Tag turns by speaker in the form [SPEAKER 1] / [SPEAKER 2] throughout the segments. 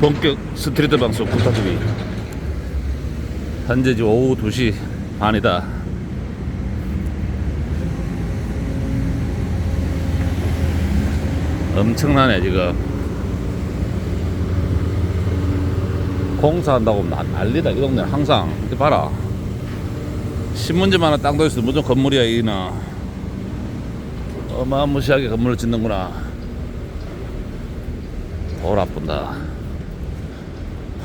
[SPEAKER 1] 본격 스트리트 방송 부탁드리 현재 오후 2시 반이다. 엄청나네 지금. 공사한다고 난- 난리다 이 동네. 항상. 이거 봐라. 신문지만 하나 땅도 있어 무슨 건물이야 이나. 어마무시하게 건물을 짓는구나. 돌 아픈다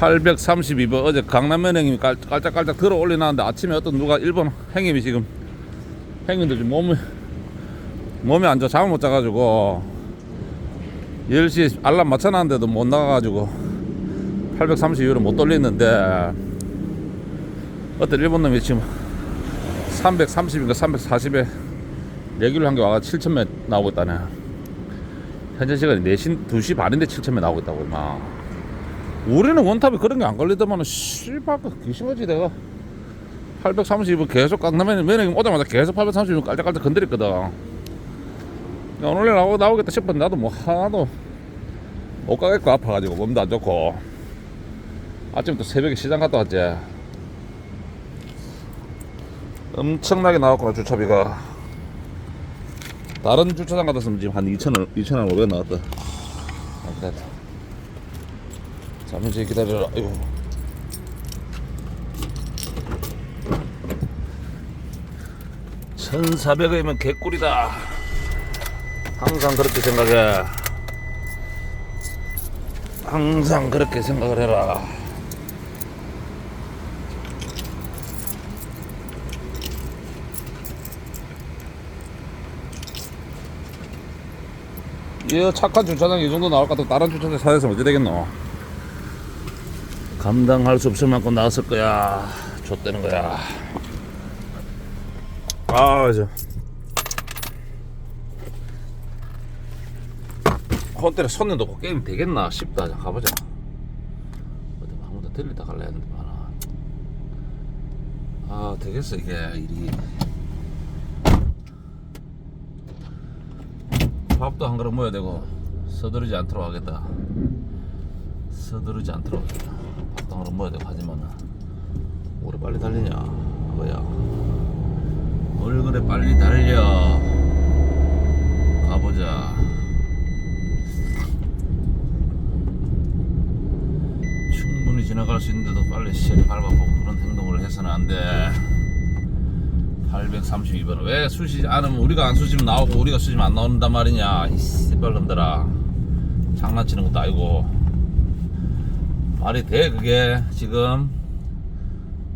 [SPEAKER 1] 832번. 어제 강남면 행님이 깔- 깔짝깔짝 들어 올리나는데 아침에 어떤 누가 일본 행님이 지금 행님들 지금 몸이 몸이 안 좋아. 잠을 못 자가지고 10시 알람 맞춰놨는데도 못 나가가지고 832를 못 돌리는데 어떤 일본 놈이 지금 330인가 340에 레귤러 한개 와가 7천매 나오고 있다네. 현재 시간이 4시 2시 반인데 7천매 나오고 있다고 막 우리는 원탑이 그런 게 안 걸리더만은 씨발 귀심하지 내가 830은 계속 강남에 면허 오자마자 계속 830은 깔짝깔짝 건드렸거든. 야, 오늘 나오, 나오겠다 싶었는데 나도 뭐 하나도 못 가겠고 아파가지고 몸도 안 좋고. 아침부터 새벽에 시장 갔다 왔지. 엄청나게 나왔구나 주차비가. 다른 주차장 같았으면 지금 한 2천원 2천원 500 나왔다. 아, 그래. 잠시 기다려라. 아이고. 천사백 원이면 개꿀이다. 항상 그렇게 생각해. 항상 그렇게 생각을 해라. 이 착한 주차장 이 정도 나올 것 같아 다른 주차장 사서 어찌 되겠노 감당할 수 없을 만큼 나왔을 거야. 좆되는 거야. 아 저 콘테나 손님도 없고 게임 되겠나 싶다. 자, 가보자. 어디 아무도 들리다 갈라 했는데 많아 아 되겠어 이게 일이. 밥도 한 그릇 먹어야 되고 서두르지 않도록 하겠다. 서두르지 않도록 하겠다 먹어야 되고 하지만은 오래 빨리 달리냐 뭐야. 뭘 그래 빨리 달려. 가보자. 충분히 지나갈 수 있는데도 빨리 시를 밟아보고 그런 행동을 해서는 안돼. 832번. 왜 수시 않으면 우리가 안 수시면 나오고 우리가 수시면 안 나온단 말이냐 이 씨발놈들아. 장난치는 것도 아니고 말이 돼 그게. 지금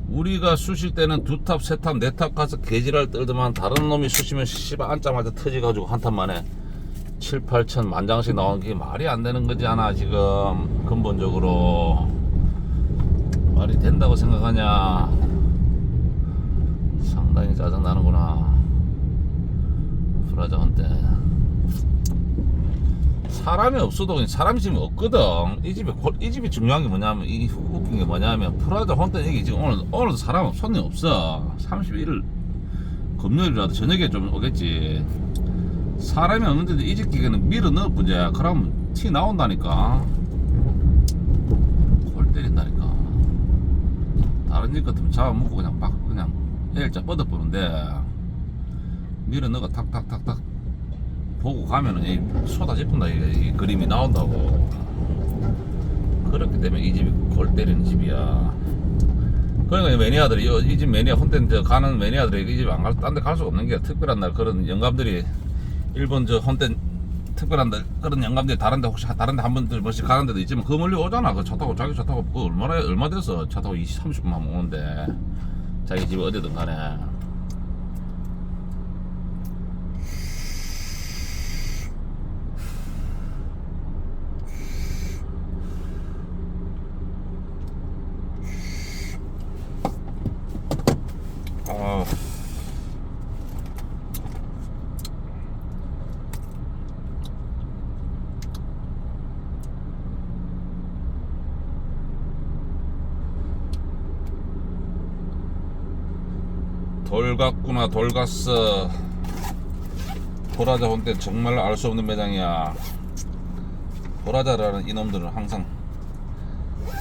[SPEAKER 1] 우리가 수실 때는 두 탑, 세 탑, 네 탑 가서 개지랄 떨더만 다른 놈이 수시면 씨발 앉자마자 터져가지고 한 탑 만에 7, 8천 만장씩 나오는 게 말이 안 되는 거지 않아 지금. 근본적으로. 말이 된다고 생각하냐. 상당히 짜증나는구나. 헌때 사람이 없어도 그냥 사람이 지금 없거든. 이 집에 골- 이 집이 중요한 게 뭐냐면 이 웃긴 게 뭐냐면 프라자 헌때 여기 지금 오늘 오늘도 사람 없- 손님 없어. 31일 금요일이라도 저녁에 좀 오겠지. 사람이 없는데도 이 집 기계는 밀어 넣어 보자. 그러면 티 나온다니까. 골 때린다니까. 다른 집 같으면 잡아먹고 그냥 막 그냥 일자 뻗어보는데 밀어 넣어 탁탁탁탁 보고 가면은 이 쏟아집힌다. 이게 이 그림이 나온다고. 그렇기 때문에 이 집이 골 때리는 집이야. 그러니까 이 매니아들이 이 집 매니아 저 가는 매니아들이 이 집 안 갈 딴 데 갈 수가 없는 게 특별한 날 그런 영감들이 일본 저 혼ten 특별한 날 그런 영감들이 다른 데 혹시 다른 데 한 번들 뭐씩 가는 데도 있지만 그 멀리 오잖아. 그 차 타고 자기 차 타고 그 얼마나 얼마 돼서 차 타고 20, 30분만 오는데. 자기 집 어디든 간에 아 돌 같구 나 돌 갔어. 보라자 본때 정말 알 수 없는 매장이야. 보라자라는 이놈들은 항상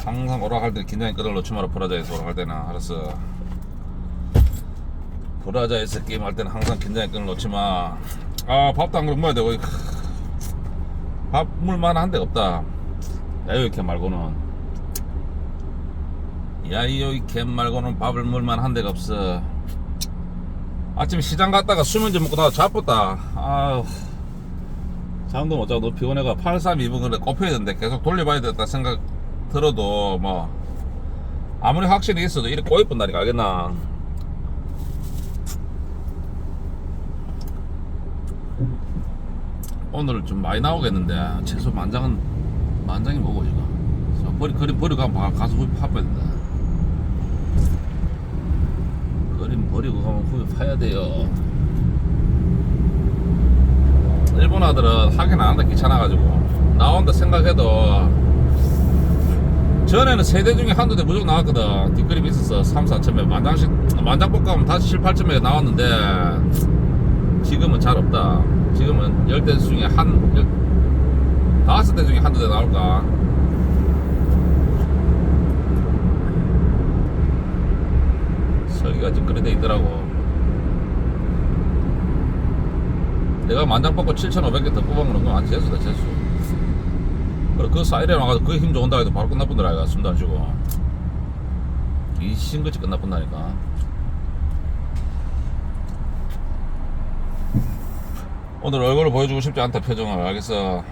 [SPEAKER 1] 항상 오락할 때 긴장이 끄들러 치마라. 브라자에서 오락할 때는 알았어. 브라자에서 게임할 때는 항상 긴장이 끈을 놓지 마. 아 밥도 안 그릇 먹어야 되고. 밥 물만 한 데가 없다. 야이렇게 말고는. 야이요이캠 말고는 밥을 물만 한 데가 없어 아침에 시장 갔다가 수면제 먹고 다 자빴다. 아우 잠도 못 자고 너무 피곤해가 8320 그래 꼽혀야 되는데 계속 돌려봐야 되겠다 생각 들어도 뭐 아무리 확신이 있어도 이렇게 꼬이쁜다니까 알겠나? 오늘 좀 많이 나오겠는데 최소 만장은 만장이 뭐고 이거? 자, 버리 그림 버리고 가면 바- 가서 파봐야 된다 그림 버리고 가면 파야 돼요. 일본 아들은 하긴 안 한다 귀찮아가지고. 나온다 생각해도 전에는 세대 중에 한두 대 무조건 나왔거든. 뒷그림이 있었어 3, 4첨에 만장씩 만장볶음 다시 7, 8첨에 나왔는데 지금은 잘 없다. 지금은 10대 중에 한 열, 다섯 대 중에 한두 대 나올까 설계가 지금 그래 돼 있더라고. 내가 만장받고 7,500개 더 뽑아먹는 건 재수다 재수. 그래 그 사이렌 와가지고 그힘 좋은다 해도 바로 끝나본다 아이가 숨도 안 쉬고. 이 신거치 끝나본다니까. 오늘 얼굴을 보여주고 싶지 않다 표정을. 알겠어.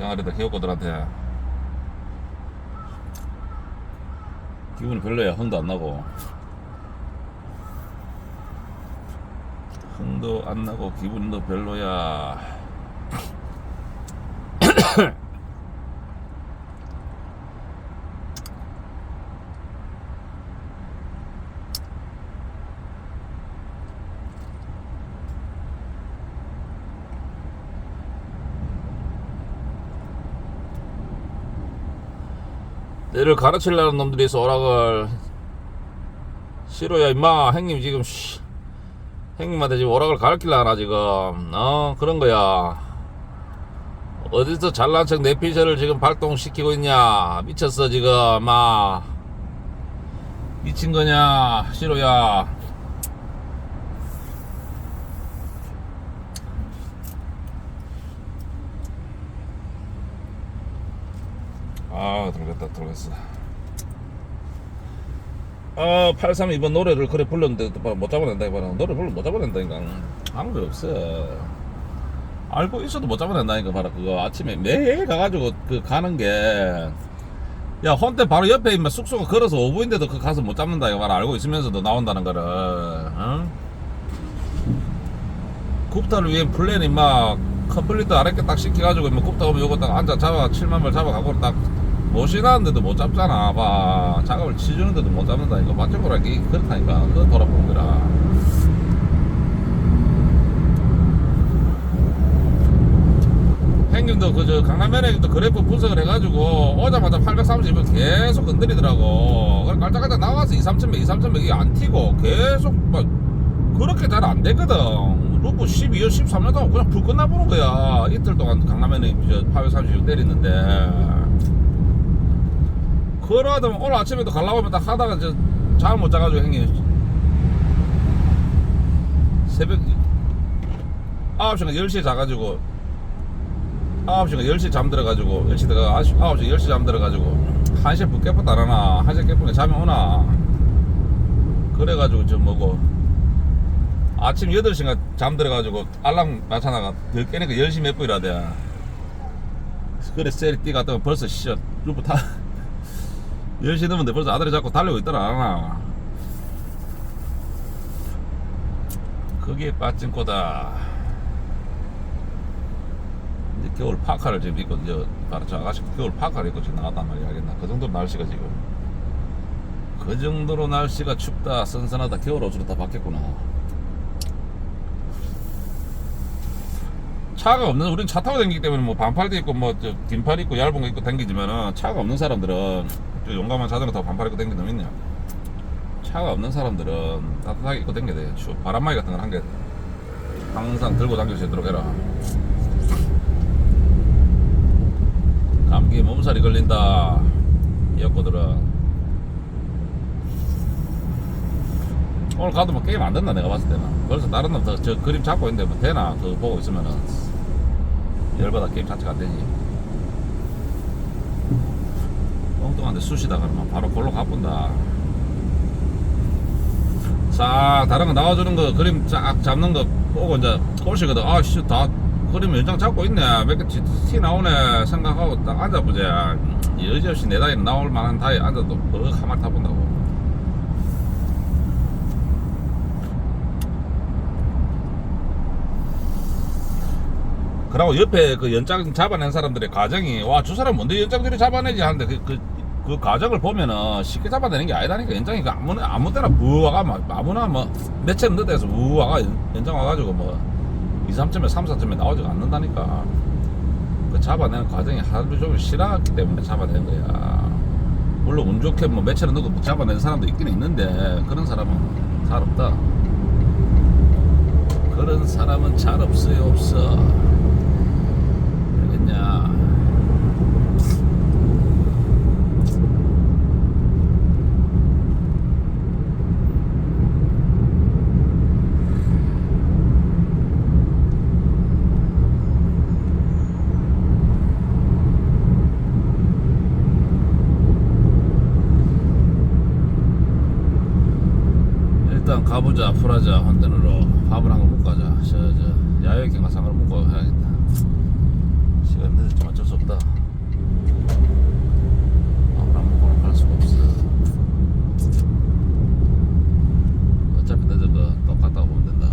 [SPEAKER 1] 양아리다 기업고들한테. 기분이 별로야. 흥도 안 나고 흥도 안 나고 기분도 별로야. 내를 가르치려는 놈들이 있어 오락을. 싫어야 임마. 형님 지금 씨, 형님한테 지금 오락을 가르치려 하나 지금? 어 그런 거야. 어디서 잘난 척 내피셜을 지금 발동시키고 있냐? 미쳤어 지금 마. 미친 거냐 싫어야. 아 들어갔다 들어갔어 아 832번 노래를 그래 불렀는데 또 봐라 못 잡아낸다 이봐라. 노래 불러 못 잡아낸다니까 아무 리 없어. 알고 있어도 못 잡아낸다니까 봐라 그거. 아침에 매일 가가지고 그 가는 게. 야, 혼때 바로 옆에 있면 숙소가 걸어서 5분인데도 그 가서 못 잡는다, 이거 말 알고 있으면서도 나온다는 거를, 어? 굽타를 위해 플랜이 막, 컴플리트 아랫게 딱 시켜가지고, 뭐 굽타 오면 요거 딱 앉아 잡아, 7만 발 잡아가고 딱, 모시나는데도 못 잡잖아, 봐. 작업을 치주는데도 못 잡는다, 이거. 맞춰보라, 이게 그렇다니까. 그거 돌아보는 거라. 행님도 그저 강남면 행님도 그래프 분석을 해가지고 오자마자 830을 계속 건드리더라고. 그래 깔짝깔짝 나와서 2, 3천 명, 2, 3천 명이 안 튀고 계속 막 그렇게 잘 안 되거든. 루프 12월 13년 동안 그냥 불 끝나보는 거야. 이틀 동안 강남면 행님 830 때리는데. 그러다 보면 오늘 아침에도 가려고 하면 딱 하다가 저 잠을 못 자가지고 형님. 새벽 9시간 10시에 자가지고 9시가 10시에 잠들어가지고 10시 들어가 9시 10시 잠들어가지고 1시에 불 깨끗 안 하나 1시에 깨끗해 잠이 오나. 그래가지고 저 뭐고. 아침 8시가 잠들어가지고 알람 맞춰나가 덜 깨니까 10시 몇 분이라 돼 그래 뛰가 뜨면 벌써 씨 루프 타 10시 넘었는데 벌써 아들이 자꾸 달리고 있더라 그게 빠진 거다. 이제 겨울 파카를 지금 입고 저 바로 저 아가씨 겨울 파카를 입고 지금 나갔단 말이야 알겠나. 그 정도 날씨가 지금. 그 정도로 날씨가 춥다 선선하다 겨울 옷으로 다 바뀌었구나. 차가 없는 우리는 차 타고 다니기 때문에 뭐 반팔도 있고 뭐저 긴팔 입고 얇은 거 입고 다니지만은 차가 없는 사람들은 저 용감한 자전거 타고 반팔 입고 다니는 놈 있냐? 차가 없는 사람들은 따뜻하게 입고 다녀야 돼. 추워 바람막이 같은 걸 한 개 항상 들고 다닐 수 있도록 해라. 감기에 몸살이 걸린다. 족보들은. 오늘 가도 뭐 게임 안 된다 내가 봤을 때는. 그래서 다른 놈저 그림 잡고 있는데 뭐 되나? 그거 보고 있으면은. 열받아 게임 자체가 안 되지 엉뚱한데 쑤시다 그러면 바로 골로 가본다. 싹 다른 거 나와주는 거 그림 쫙 잡는 거 보고 이제 꼬시거든. 아씨 다 그림 연장 잡고 있네. 몇 개 티 나오네 생각하고 딱 앉아보자. 여지없이 내 다이는 나올 만한 다이 앉아도 그 가만 타본다고. 그리고 옆에 그 연장 잡아낸 사람들의 가정이 와 저 사람 뭔데 연장들이 잡아내지 하는데 그, 그, 그 가정을 보면은 쉽게 잡아내는 게 아니다니까. 연장이 그 아무, 아무 때나 부와가 막 아무나 뭐 몇천 넣대서 부와가 연장 와가지고 뭐 2, 3점에 3, 4점에 나오지가 않는다니까. 그 잡아내는 과정이 하루 종일 싫어하기 때문에 잡아내는 거야. 물론 운 좋게 뭐 몇천 원 넣고 잡아내는 사람도 있긴 있는데 그런 사람은 잘 없다. 그런 사람은 잘 없어요 없어 알겠냐 일단 풀하자 헌덴으로. 밥을 한거 먹고 가자. 저, 저 야외 경가상으로 먹고 해야겠다. 시간 늦었지만 어쩔 수 없다 밥을 안 먹고는 갈 수가 없어 어차피 늦은 거 똑같다고 보면 된다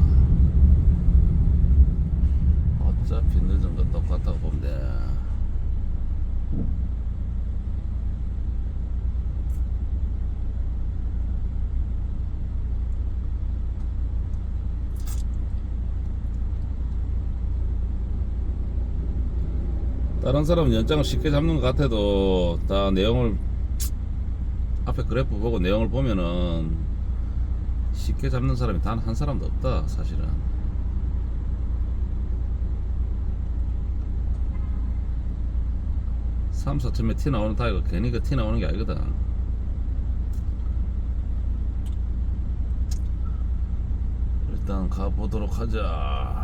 [SPEAKER 1] 어차피 늦은 거 똑같다고 보면 돼 다른 사람은 연장을 쉽게 잡는 것 같아도 다 내용을 앞에 그래프 보고 내용을 보면은 쉽게 잡는 사람이 단 한 사람도 없다 사실은. 삼 4점에 티 나오는 타이가 괜히 그 티 나오는 게 아니거든. 일단 가보도록 하자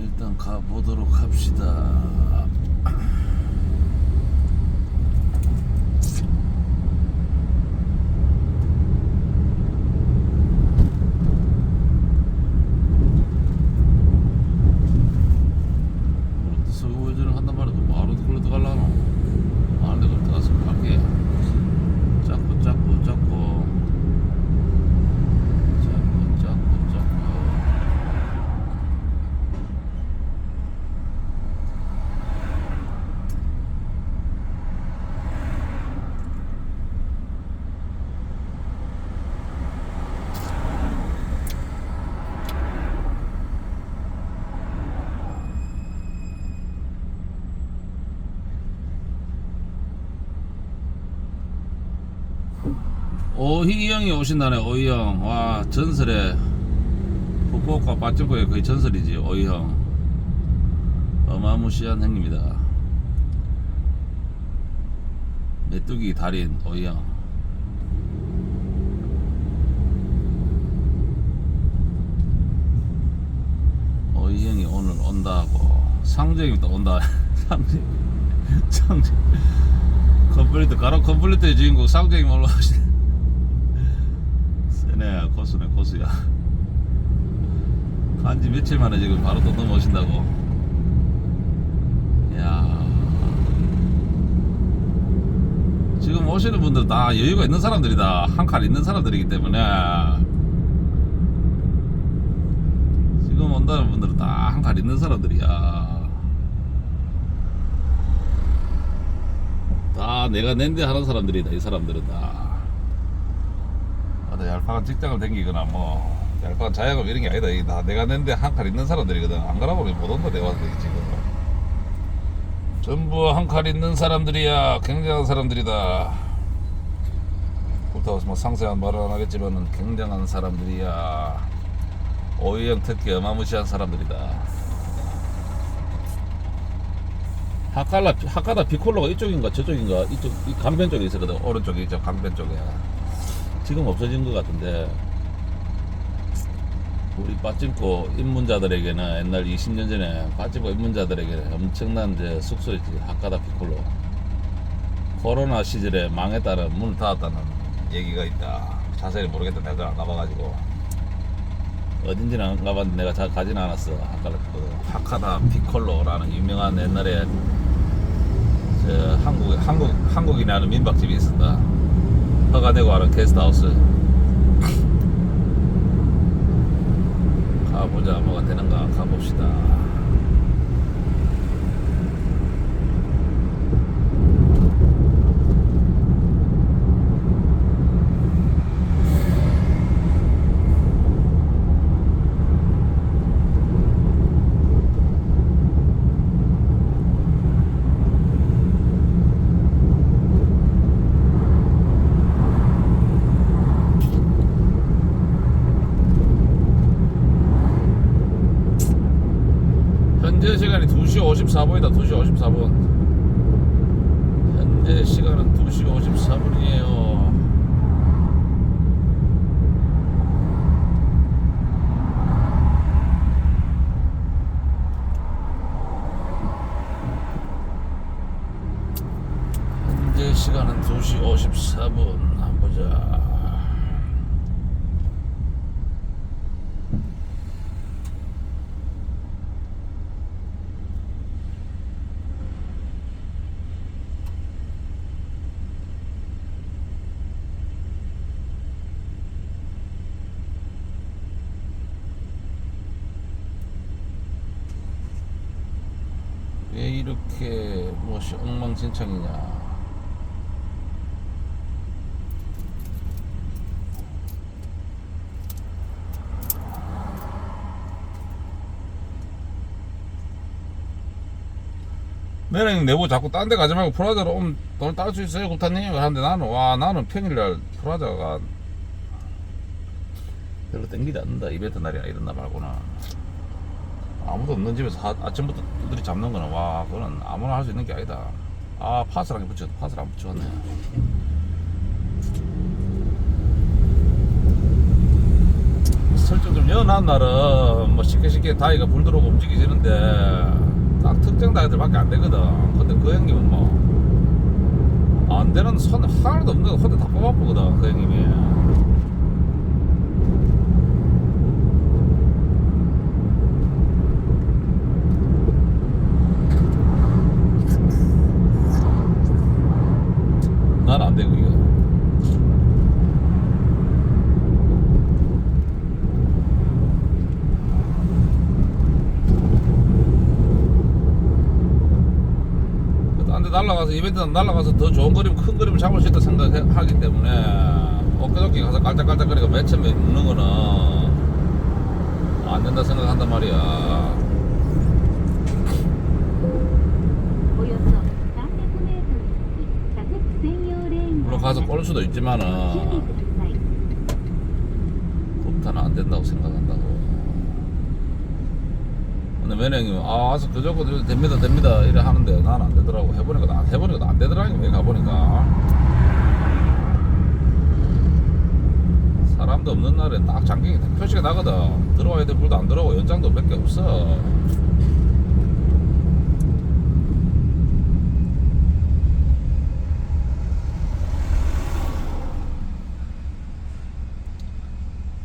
[SPEAKER 1] 일단 가보도록 합시다. 서구 회전을 한단 말이야. 바로 그걸로 들어갈라노. 아, 내가 들어가서 갈게. 잡고, 잡고, 잡고. 잡고, 잡고, 잡고. 오희 형이 오신다네 오희 형. 와 전설의 후쿠오카 빠ጭ고의 거의 전설이지 오희 형. 어마무시한 형입니다. 메뚜기 달인 오희 형. 오희 형이 오늘 온다고 상정이 또 온다. 상정 상정. 컴플리트 가로 컴플리트의 주인공 상정이 올라오시네 고수네 고수야 며칠 만에 지금 바로 또 넘어오신다고. 야. 지금 오시는 분들 다 여유가 있는 사람들이다. 한 칼 있는 사람들이기 때문에. 지금 온다는 분들은 다 한 칼 있는 사람들이야. 다 내가 낸데 하는 사람들이다 이 사람들은 다. 어디 얄팍한 직장을 다니거나 뭐 얄팍한 자영업 이런 게 아니다. 이다 내가 낸데 한 칼 있는 사람들이거든. 안 그러면 못 온다 내가 때 지금. 전부 한 칼 있는 사람들이야. 굉장한 사람들이다. 그렇다고 뭐 상세한 말은 안 하겠지만은 굉장한 사람들이야. 오이형 특히 어마무시한 사람들이다. 하칼라 하카다 비콜로가 이쪽인가 저쪽인가 이쪽 이 강변 쪽에 있었거든 오른쪽에 있죠 강변 쪽에 지금 없어진 것 같은데 우리 빠짐코 입문자들에게는 옛날 20년 전에 빠짐코 입문자들에게는 엄청난 이제 숙소였지 하카다 피콜로. 코로나 시절에 따라 문을 닫았다는 얘기가 있다. 자세히 모르겠다. 내가 안 가봐가지고. 어딘지는 안 가봤는데 내가 잘 가진 않았어 하카다 피콜로. 하카다 피콜로라는 유명한 옛날에 저 한국 한국 한국인이 하는 민박집이 있었다. 허가 내고 하는 게스트하우스 가 보자. 뭐가 되는가 가봅시다 현재 시간이 2시 54분이다. 2시 54분. 현재 시간은 2시 54분이에요 현재 시간은 2시 54분 한번 보자 왜 이렇게 무엇이 엉망진창이냐. 매랑 내고 자꾸 딴 데 가지 말고 프라자로 오면 돈을 딸 수 있어요 굽타님? 하는데 나는 와 나는 평일날 프라자가 별로 땡기지 않는다. 이벤트 날이나 이런 날 말고는 아무도 없는 집에서 하- 아침부터 두드리 잡는 거는 와 그거는 아무나 할 수 있는 게 아니다. 아 파스랑 붙였 파스를 안 붙였네. 설정 좀 연한 날은 뭐 쉽게 쉽게 다이가 불 들어오고 움직이지는데 딱 특정 다이들밖에 안 되거든. 근데 그 형님은 뭐 안 되는 손 하나도 없는 거 혼자 다 뽑아보거든 그 형님이 난 안 돼 그게 딴데 날라가서 이벤트는 날라가서 더 좋은 그림 큰 그림을 잡을 수 있다 생각하기 때문에 어깨저께 가서 깔짝깔짝거리고 맨 처음에 묶는 거는 안 된다 생각한단 말이야. 물론 가서 꼴 수도 있지만은 그부터는 안 된다고 생각한다고. 근데 매형이 아 와서 그저 그저 됩니다 됩니다. 이래 하는데 난 안 되더라고. 해보니까 나 해보니까 안 되더라니까 왜 가보니까. 사람도 없는 날에 딱 장경이 딱 표시가 나거든. 들어와야 될 불도 안 들어오고 연장도 몇 개 없어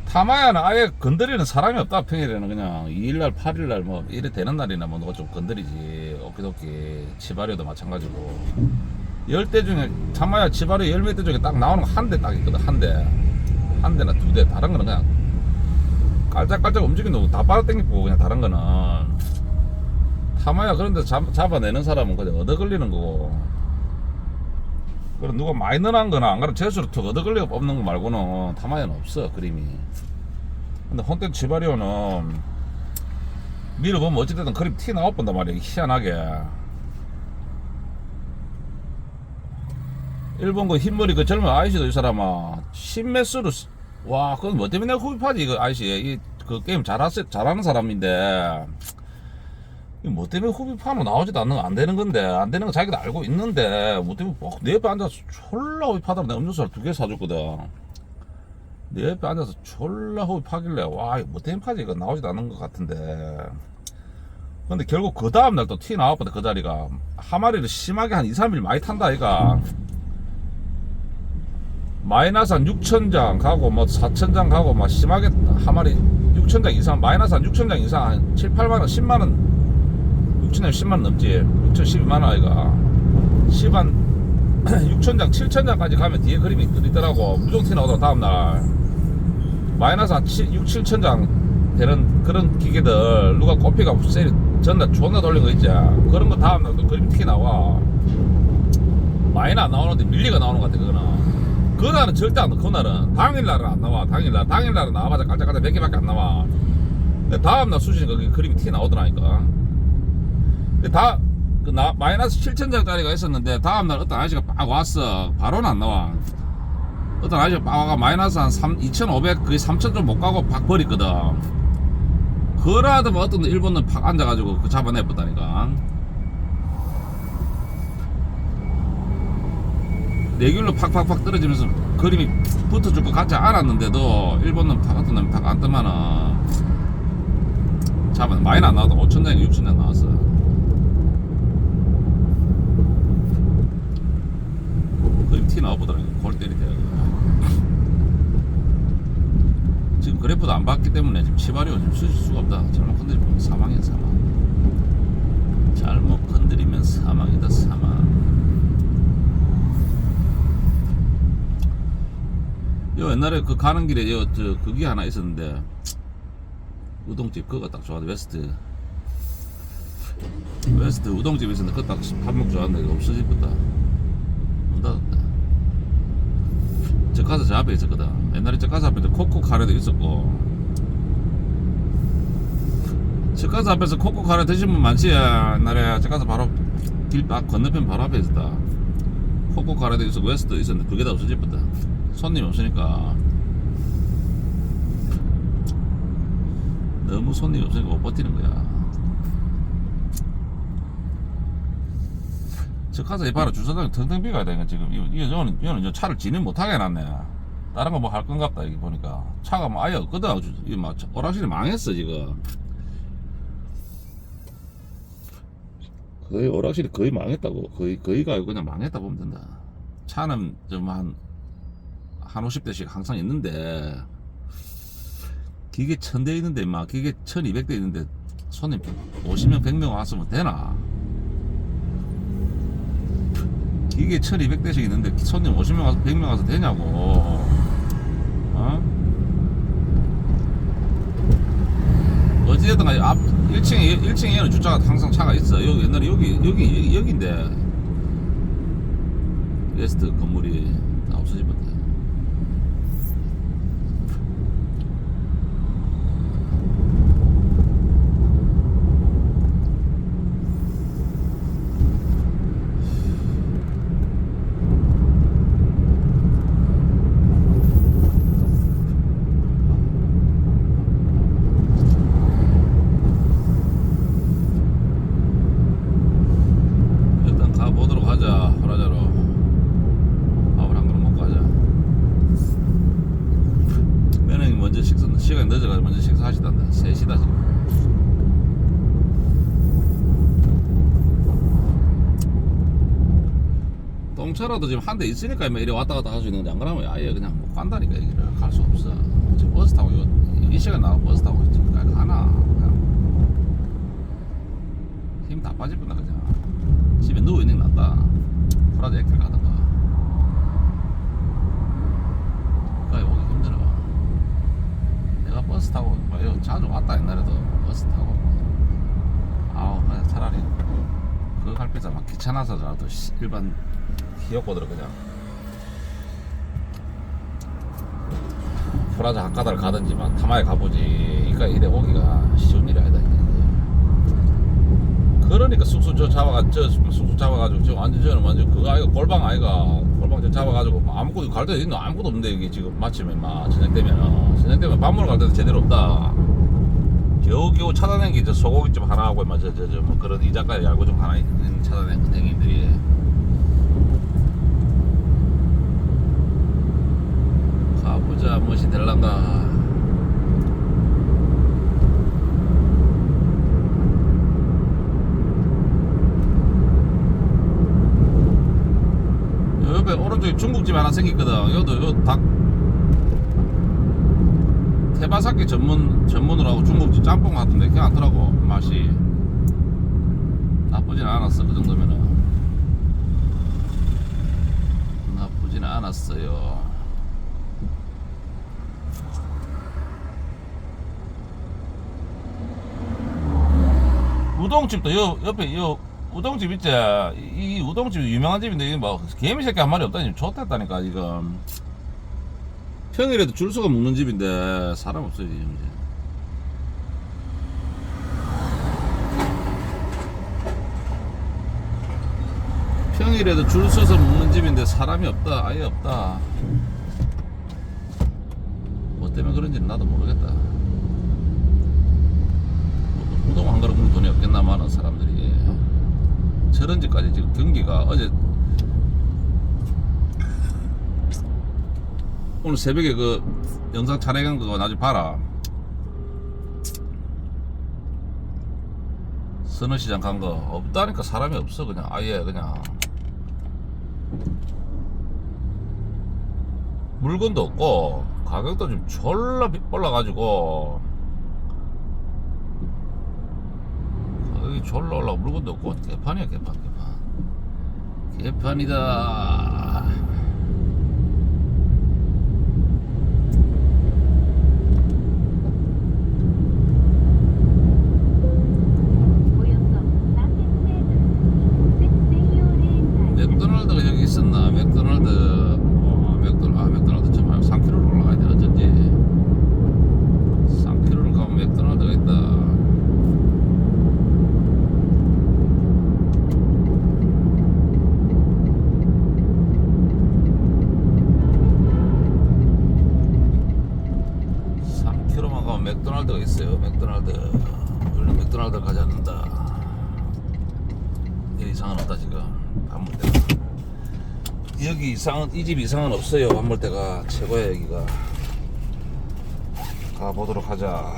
[SPEAKER 1] 타마야는 아예 건드리는 사람이 없다 평일에는 그냥. 2일날 8일날 뭐 이래 되는 날이나 뭐 누가 좀 건드리지. 어깨도끼 치바리도 마찬가지고. 10대 중에 타마야 치바리 10몇 대 중에 딱 나오는 거 한 대 딱 있거든 한대한 대나 두 대 다른 거는 그냥 깔짝깔짝 움직인다고 다 빨아당기고 그냥 다른 거는. 타마야 그런데 잡, 잡아내는 사람은 그냥 얻어 걸리는 거고 그럼 누가 늘어난 거나 안 그러면 재수로 툭 얻어 걸리고 뽑는 거 말고는 타마야는 없어 그림이. 근데 혼텐 치바리오는 밀어보면 어찌됐든 그림 티 나올 본단 말이야 희한하게. 일본 그 흰머리 그 젊은 아이씨도 이 사람아 신메스로 와 그건 뭐 때문에 내가 흡입하지 이거 아이씨. 이 그 게임 잘하세, 잘하는 사람인데 뭐 때문에 흡입하면 나오지도 않는 거안 되는 건데 안 되는 거 자기도 알고 있는데 뭐 때문에 막내 옆에 앉아서 졸라 흡입하다가 내가 음료수를 두 개 사줬거든. 내 옆에 앉아서 졸라 흡입하길래 와 이거 뭐 때문에 파지? 이거 나오지도 않는 것 같은데. 근데 결국 그 다음날 또 티 나왔거든 그 자리가. 하마리를 심하게 한 2, 3일 많이 탄다 아이가. 마이너스 한 6천장 가고 뭐 4천장 가고 막 심하게 하마리 6천장 이상 마이너스 한 6천장 이상 한 7, 8만원 10만원 6천장 10만원 넘지. 6천 12만 원 아이가. 10한 6천장 7천장까지 가면 뒤에 그림이 있더라고. 무조건 티 나오더라 다음날. 마이너스 한 7, 6, 7천장 되는 그런 기계들. 누가 코피가 세일 전날 존나 돌린 거 있지. 그런 거 다음날 또 그림이 티 나와. 마이너 안 나오는데 밀리가 나오는 것 같아 그거는. 그날은 절대 안 그날은. 당일날은 안 나와 당일날. 당일날은 나와봤자 깔짝깔짝 몇 개밖에 안 나와. 다음날 수신 거기 그림이 티 나오더라니까 다, 그 나, 마이너스 7천장짜리가 있었는데 다음날 어떤 아저씨가 빡 왔어 바로는 안 나와. 어떤 아저씨가 빡 와가 마이너스 한 3, 2,500 거의 3,000좀못 가고 팍 버리거든. 그러더만 어떤 일본은 팍 앉아가지고 그 잡아내버다니까. 내길로 팍팍팍 떨어지면서 그림이 붙어줄 것 같지 않았는데도 일본은 팍 어떤 놈이 팍안 뜨면은. 잡아 많이 안 나와도 5천장이 6천장 나왔어 그림 티 나와보더라고 골 때리대 지금 그래프도 안 봤기 때문에 지금 치발이고 지금 쓰실 수가 없다. 잘못 건드리면 사망이야 사망. 잘못 건드리면 사망이다 사망. 요 옛날에 그 가는 길에 요 저 그게 하나 있었는데 우동집 그거 딱 좋아하는 웨스트. 웨스트 우동집 있었는데 그거 딱 밥 먹고 좋아하는데 이거 없어졌다 문 닫았다 저 가서 저 앞에 있었거든. 옛날에 저 가서 앞에 코코 카레도 있었고. 저 가서 앞에서 코코 카레 드신 분 많지? 옛날에 저 가서 바로 길딱 건너편 바로 앞에 있었다. 코코 카레도 있었고 웨스트 있었는데 그게 다 없어졌다. 손님 없으니까. 너무 손님 없으니까 못 버티는 거야. 저 가서 이 봐라 주차장 텅텅 비가야 되니까 지금 이거 이거는 저 차를 진입 못하게 해놨네. 다른 거 뭐 할 건갑다 여기 보니까 차가 뭐 아예 없거든. 이막 오락실이 망했어 지금. 거의 오락실이 거의 망했다고 거의 거의가 그냥 망했다 보면 된다. 차는 좀한 한 50대씩 항상 있는데 기계 1000대 있는데 막 기계 1200대 있는데 손님 50명 100명 왔으면 되나 기계 1200대씩 있는데 손님 50명 와서 100명 와서 되냐고. 어? 어찌됐든 간에 앞 1층에 1층에는 주차가 항상 차가 있어 여기 옛날에 여기 여기 여기 여기인데. 게스트 건물이 다 없어지면 돼 일단 가보도록 하자 호라자로 밥을 한 그릇 먹고 하자 며느님 먼저 식사 시간이 늦어가지고 먼저 식사하시단다 3시다 지금 똥차라도 지금 한 대 있으니까 뭐 이래 왔다 갔다 할 수 있는 건데 안 그러면 아예 그냥 못 간다니까 여기를 갈 수 없어 지금 버스 타고 이거 이 시간 나가 버스 타고 지금까지 가나 힘 다 빠질 뻔다 그냥 집에 누워 있는 게 낫다. 프라드 액트 가든가. 가까이 오기 힘들어. 내가 버스 타고 뭐 자주 왔다 옛날에도 버스 타고. 아우 그냥 차라리 그거 갈 빼자 막 귀찮아서라도 씨, 일반 기어코들은 그냥. 프라자 한가다를 가든지만 타마에 가보지. 이까 이래 오기가 쉬운 일이 아니다. 그러니까 쑥쑥 저 잡아가 저 쑥쑥 잡아가지고 저 완전 저는 완전 그거 아이가 골방 아이가 골방 저 잡아가지고 뭐 아무것도 갈 데도 있노 아무것도 없는데 이게 지금 마침에 막 저녁 되면. 저녁 되면 밥 먹으러 갈 때도 제대로 없다. 겨우겨우 찾아낸 게 저 소고기집 하나 하고 막저저저 뭐 그런 이자카야 알고 좀 하나 찾아낸 그 행인들이 가 보자 무엇이 될란가? 요 옆에 오른쪽에 중국집 하나 생겼거든. 여기도 요닭 테바사키 전문 전문으로 하고 중국집 짬뽕 같은데 괜찮더라고 맛이. 나쁘진 않았어 그 정도면은. 나쁘진 않았어요 우동집도 요 옆에 요 우동집 있지? 이, 이 우동집 유명한 집인데 뭐 개미 새끼 한 마리 없다니 좋댔다니까 지금. 평일에도 줄 서가 먹는 집인데 사람 없어요 지금 이제. 평일에도 줄 서서 먹는 집인데 사람이 없다 아예 없다. 뭐 때문에 그런지는 나도 모르겠다 우동- 한 그릇 먹을 돈이 없겠나 많은 사람들이 저런 집까지 지금 경기가 어제 오늘 새벽에 그 영상 촬영한 거 나중에 봐라. 선어시장 간 거 없다니까 사람이 없어 그냥. 아예 그냥. 물건도 없고 가격도 좀 졸라 비- 올라가지고 가격이 졸라 올라가 물건도 없고. 개판이야 개판 개판. 개판이다 이 집 이상은 없어요 때가. 최고야 여기가. 가보도록 하자.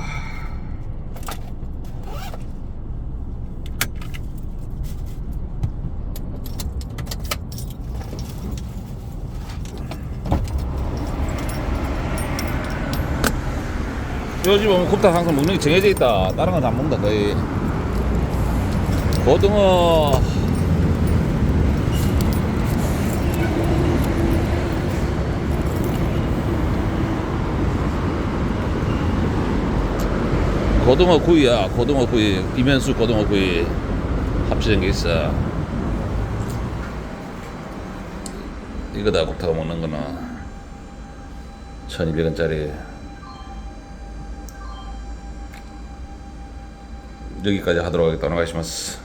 [SPEAKER 1] 요즘 보면 굽다 항상 먹는 게 정해져 있다. 다른 건안 먹는다 거의. 고등어 고등어 구이야. 고등어 구이. 이면수 고등어 구이 합쳐진 게 있어. 이거다 곱다가 먹는 거는. 1200원짜리. 여기까지 하도록 하겠다. 오네가시마스